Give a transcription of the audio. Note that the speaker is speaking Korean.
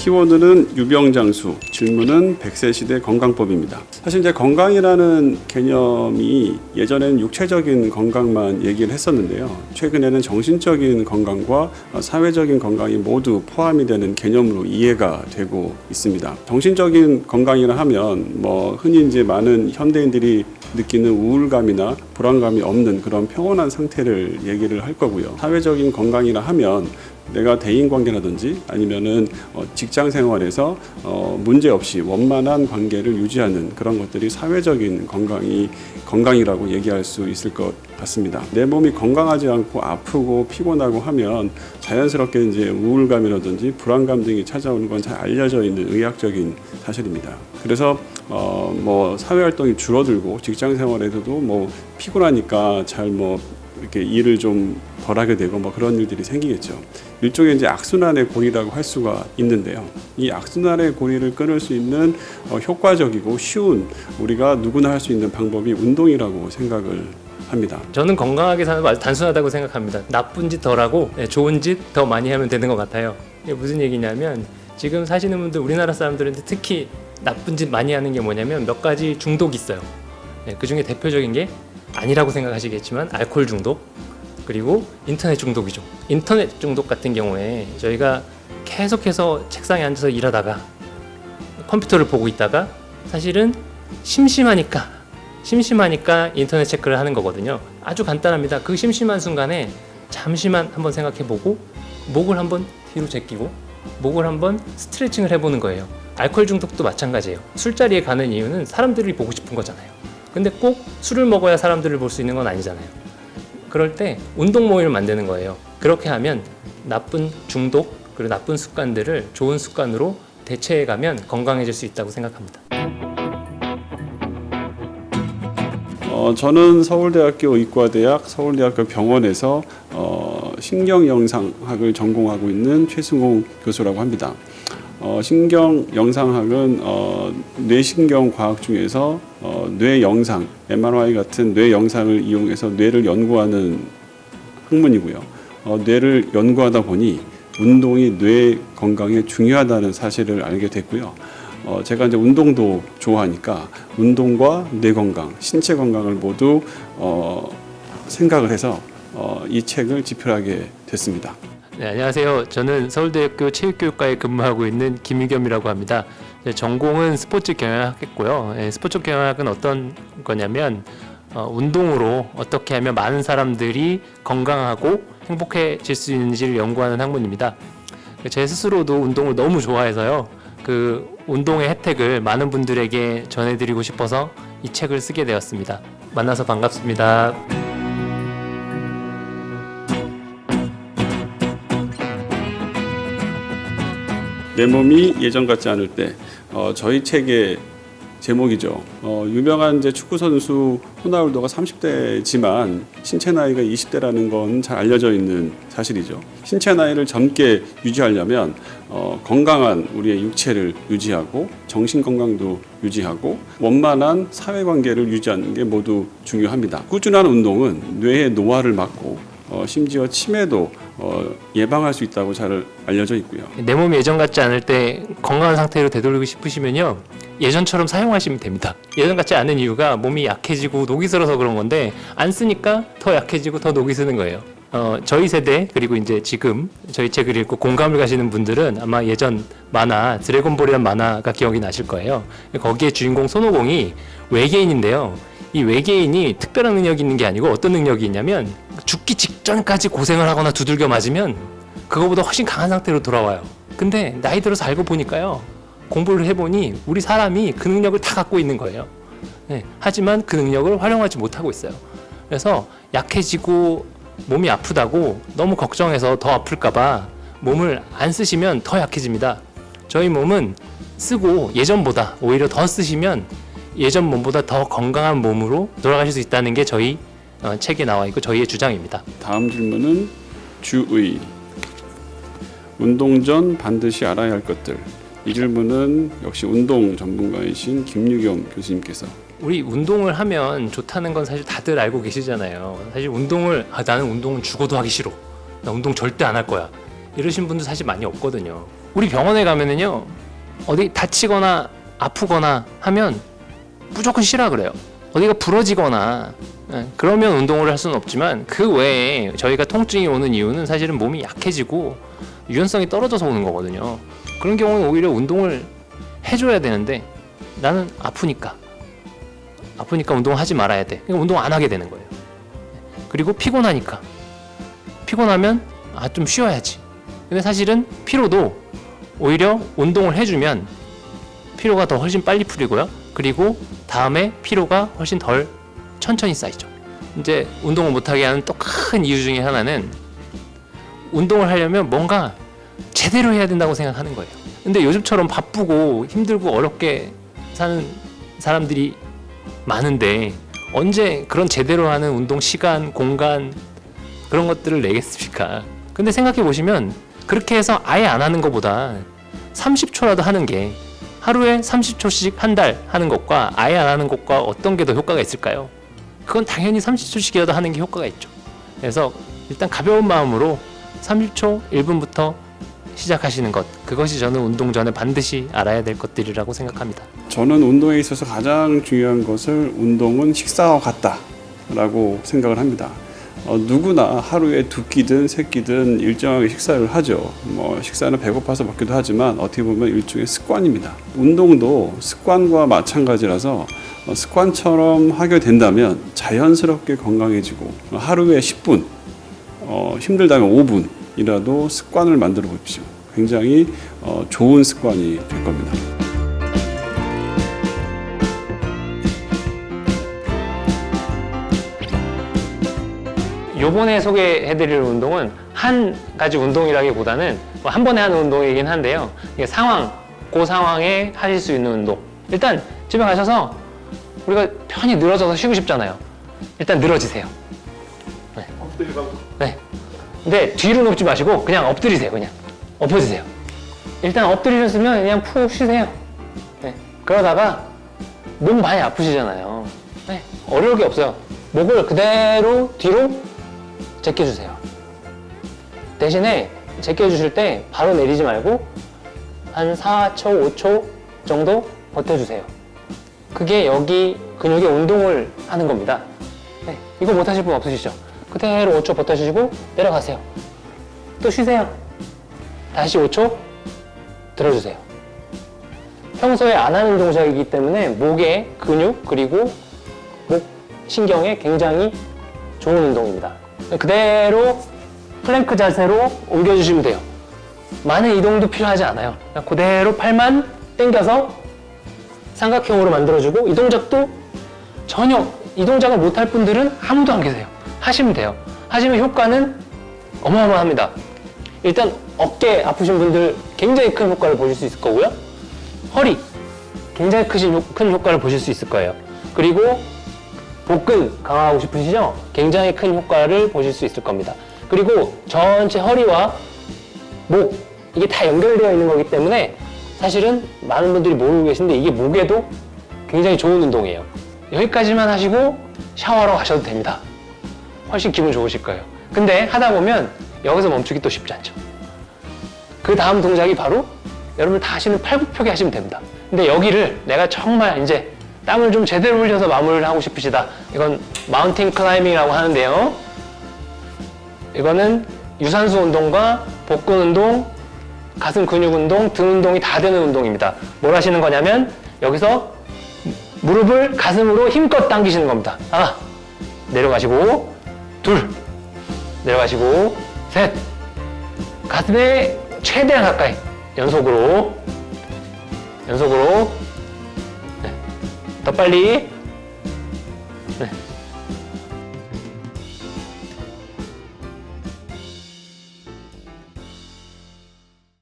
키워드는 유병장수, 질문은 100세 시대 건강법입니다. 사실 이제 건강이라는 개념이 예전에는 육체적인 건강만 얘기를 했었는데요. 최근에는 정신적인 건강과 사회적인 건강이 모두 포함이 되는 개념으로 이해가 되고 있습니다. 정신적인 건강이라 하면 뭐 흔히 이제 많은 현대인들이 느끼는 우울감이나 불안감이 없는 그런 평온한 상태를 얘기를 할 거고요. 사회적인 건강이라 하면 내가 대인 관계라든지 아니면은 어, 직장 생활에서 어, 문제 없이 원만한 관계를 유지하는 그런 것들이 사회적인 건강이 건강이라고 얘기할 수 있을 것 같습니다. 내 몸이 건강하지 않고 아프고 피곤하고 하면 자연스럽게 이제 우울감이라든지 불안감 등이 찾아오는 건 잘 알려져 있는 의학적인 사실입니다. 그래서 어, 뭐 사회 활동이 줄어들고 직장 생활에서도 뭐 피곤하니까 잘뭐 이렇게 일을 좀 덜하게 되고 뭐 그런 일들이 생기겠죠. 일종의 이제 악순환의 고리라고 할 수가 있는데요. 이 악순환의 고리를 끊을 수 있는 어, 효과적이고 쉬운 우리가 누구나 할 수 있는 방법이 운동이라고 생각을 합니다. 저는 건강하게 사는 거 아주 단순하다고 생각합니다. 나쁜 짓 덜하고 네, 좋은 짓 더 많이 하면 되는 것 같아요. 이게 무슨 얘기냐면 지금 사시는 분들 우리나라 사람들은 특히 나쁜 짓 많이 하는 게 뭐냐면 몇 가지 중독이 있어요. 네, 그 중에 대표적인 게 아니라고 생각하시겠지만 알코올 중독 그리고 인터넷 중독이죠. 인터넷 중독 같은 경우에 저희가 계속해서 책상에 앉아서 일하다가 컴퓨터를 보고 있다가 사실은 심심하니까 심심하니까 인터넷 체크를 하는 거거든요. 아주 간단합니다. 그 심심한 순간에 잠시만 한번 생각해 보고 목을 한번 뒤로 제끼고 목을 한번 스트레칭을 해보는 거예요. 알코올 중독도 마찬가지예요. 술자리에 가는 이유는 사람들이 보고 싶은 거잖아요. 근데 꼭 술을 먹어야 사람들을 볼 수 있는 건 아니잖아요. 그럴 때 운동 모임을 만드는 거예요. 그렇게 하면 나쁜 중독 그리고 나쁜 습관들을 좋은 습관으로 대체해 가면 건강해질 수 있다고 생각합니다. 어, 저는 서울대학교 의과대학 서울대학교 병원에서 어, 신경영상학을 전공하고 있는 최승호 교수라고 합니다. 어, 신경 영상학은 어, 뇌신경 과학 중에서 어, 뇌 영상, MRI 같은 뇌 영상을 이용해서 뇌를 연구하는 학문이고요. 어, 뇌를 연구하다 보니 운동이 뇌 건강에 중요하다는 사실을 알게 됐고요. 어, 제가 이제 운동도 좋아하니까 운동과 뇌 건강, 신체 건강을 모두 어, 생각을 해서 어, 이 책을 집필하게 됐습니다. 네, 안녕하세요. 저는 서울대학교 체육교육과에 근무하고 있는 김유겸이라고 합니다. 네, 전공은 스포츠 경영학했고요. 네, 스포츠 경영학은 어떤 거냐면 어, 운동으로 어떻게 하면 많은 사람들이 건강하고 행복해질 수 있는지를 연구하는 학문입니다. 제 스스로도 운동을 너무 좋아해서요. 그 운동의 혜택을 많은 분들에게 전해드리고 싶어서 이 책을 쓰게 되었습니다. 만나서 반갑습니다. 내 몸이 예전 같지 않을 때 어, 저희 책의 제목이죠. 어, 유명한 이제 축구 선수 호나울도가 30대지만 신체 나이가 20대라는 건 잘 알려져 있는 사실이죠. 신체 나이를 젊게 유지하려면 어, 건강한 우리의 육체를 유지하고 정신 건강도 유지하고 원만한 사회 관계를 유지하는 게 모두 중요합니다. 꾸준한 운동은 뇌의 노화를 막고 어, 심지어 치매도 어, 예방할 수 있다고 잘 알려져 있고요. 내 몸이 예전 같지 않을 때 건강한 상태로 되돌리고 싶으시면요 예전처럼 사용하시면 됩니다. 예전 같지 않은 이유가 몸이 약해지고 녹이 슬어서 그런 건데 안 쓰니까 더 약해지고 더 녹이 쓰는 거예요. 어, 저희 세대 그리고 이제 지금 저희 책을 읽고 공감을 가시는 분들은 아마 예전 만화 드래곤볼이란 만화가 기억이 나실 거예요. 거기에 주인공 손오공이 외계인인데요 이 외계인이 특별한 능력이 있는 게 아니고 어떤 능력이 있냐면 죽기 직전까지 고생을 하거나 두들겨 맞으면 그거보다 훨씬 강한 상태로 돌아와요. 근데 나이 들어서 알고 보니까요. 공부를 해보니 우리 사람이 그 능력을 다 갖고 있는 거예요. 네, 하지만 그 능력을 활용하지 못하고 있어요. 그래서 약해지고 몸이 아프다고 너무 걱정해서 더 아플까봐 몸을 안 쓰시면 더 약해집니다. 저희 몸은 쓰고 예전보다 오히려 더 쓰시면 예전 몸보다 더 건강한 몸으로 돌아가실 수 있다는 게 저희 어, 책에 나와 있고 저희의 주장입니다. 다음 질문은 주의. 운동 전 반드시 알아야 할 것들. 이 질문은 역시 운동 전문가이신 김유겸 교수님께서 우리 운동을 하면 좋다는 건 사실 다들 알고 계시잖아요. 사실 운동을 아 나는 운동은 죽어도 하기 싫어. 나 운동 절대 안 할 거야. 이러신 분들 사실 많이 없거든요. 우리 병원에 가면은요 어디 다치거나 아프거나 하면 무조건 쉬라 그래요. 어디가 부러지거나 예, 그러면 운동을 할 수는 없지만 그 외에 저희가 통증이 오는 이유는 사실은 몸이 약해지고 유연성이 떨어져서 오는 거거든요. 그런 경우는 오히려 운동을 해줘야 되는데 나는 아프니까 아프니까 운동하지 말아야 돼. 그러니까 운동 안 하게 되는 거예요. 그리고 피곤하니까 피곤하면 아 좀 쉬어야지. 근데 사실은 피로도 오히려 운동을 해주면 피로가 더 훨씬 빨리 풀리고요. 그리고 다음에 피로가 훨씬 덜 천천히 쌓이죠. 이제 운동을 못하게 하는 또 큰 이유 중에 하나는 운동을 하려면 뭔가 제대로 해야 된다고 생각하는 거예요. 근데 요즘처럼 바쁘고 힘들고 어렵게 사는 사람들이 많은데 언제 그런 제대로 하는 운동 시간, 공간 그런 것들을 내겠습니까? 근데 생각해 보시면 그렇게 해서 아예 안 하는 것보다 30초라도 하는 게 하루에 30초씩 한 달 하는 것과 아예 안 하는 것과 어떤 게 더 효과가 있을까요? 그건 당연히 30초씩이라도 하는 게 효과가 있죠. 그래서 일단 가벼운 마음으로 30초 1분부터 시작하시는 것 그것이 저는 운동 전에 반드시 알아야 될 것들이라고 생각합니다. 저는 운동에 있어서 가장 중요한 것을 운동은 식사와 같다라고 생각을 합니다. 어, 누구나 하루에 두 끼든 세 끼든 일정하게 식사를 하죠. 뭐 식사는 배고파서 먹기도 하지만 어떻게 보면 일종의 습관입니다. 운동도 습관과 마찬가지라서 어, 습관처럼 하게 된다면 자연스럽게 건강해지고 어, 하루에 10분, 어, 힘들다면 5분이라도 습관을 만들어 보십시오. 굉장히 어, 좋은 습관이 될 겁니다. 요번에 소개해드릴 운동은 한 가지 운동이라기보다는 뭐 한 번에 하는 운동이긴 한데요. 이게 상황, 그 상황에 하실 수 있는 운동. 일단 집에 가셔서 우리가 편히 늘어져서 쉬고 싶잖아요. 일단 늘어지세요. 네. 네. 근데 뒤로 눕지 마시고 그냥 엎드리세요. 그냥 엎어지세요. 일단 엎드리셨으면 그냥 푹 쉬세요. 네. 그러다가 몸 많이 아프시잖아요. 네. 어려울 게 없어요. 목을 그대로 뒤로 제껴주세요. 대신에 제껴주실 때 바로 내리지 말고 한 4초, 5초 정도 버텨주세요. 그게 여기 근육의 운동을 하는 겁니다. 네, 이거 못하실 분 없으시죠? 그대로 5초 버텨주시고 내려가세요. 또 쉬세요. 다시 5초 들어주세요. 평소에 안 하는 동작이기 때문에 목의 근육 그리고 목 신경에 굉장히 좋은 운동입니다. 그대로 플랭크 자세로 옮겨주시면 돼요. 많은 이동도 필요하지 않아요. 그냥 그대로 팔만 당겨서 삼각형으로 만들어주고 이 동작도 전혀 이 동작을 못할 분들은 아무도 안 계세요. 하시면 돼요. 하시면 효과는 어마어마합니다. 일단 어깨 아프신 분들 굉장히 큰 효과를 보실 수 있을 거고요. 허리 굉장히 크신 효- 큰 효과를 보실 수 있을 거예요. 그리고 복근 강화하고 싶으시죠? 굉장히 큰 효과를 보실 수 있을 겁니다. 그리고 전체 허리와 목 이게 다 연결되어 있는 거기 때문에 사실은 많은 분들이 모르고 계신데 이게 목에도 굉장히 좋은 운동이에요. 여기까지만 하시고 샤워하러 가셔도 됩니다. 훨씬 기분 좋으실 거예요. 근데 하다 보면 여기서 멈추기 또 쉽지 않죠. 그 다음 동작이 바로 여러분 다 하시는 팔굽혀기 하시면 됩니다. 근데 여기를 내가 정말 이제 땀을 좀 제대로 흘려서 마무리를 하고 싶으시다. 이건 마운틴 클라이밍이라고 하는데요. 이거는 유산소 운동과 복근 운동, 가슴 근육 운동, 등 운동이 다 되는 운동입니다. 뭘 하시는 거냐면 여기서 무릎을 가슴으로 힘껏 당기시는 겁니다. 하나, 내려가시고, 둘, 내려가시고, 셋, 가슴에 최대한 가까이 연속으로 연속으로 네. 더 빨리 네.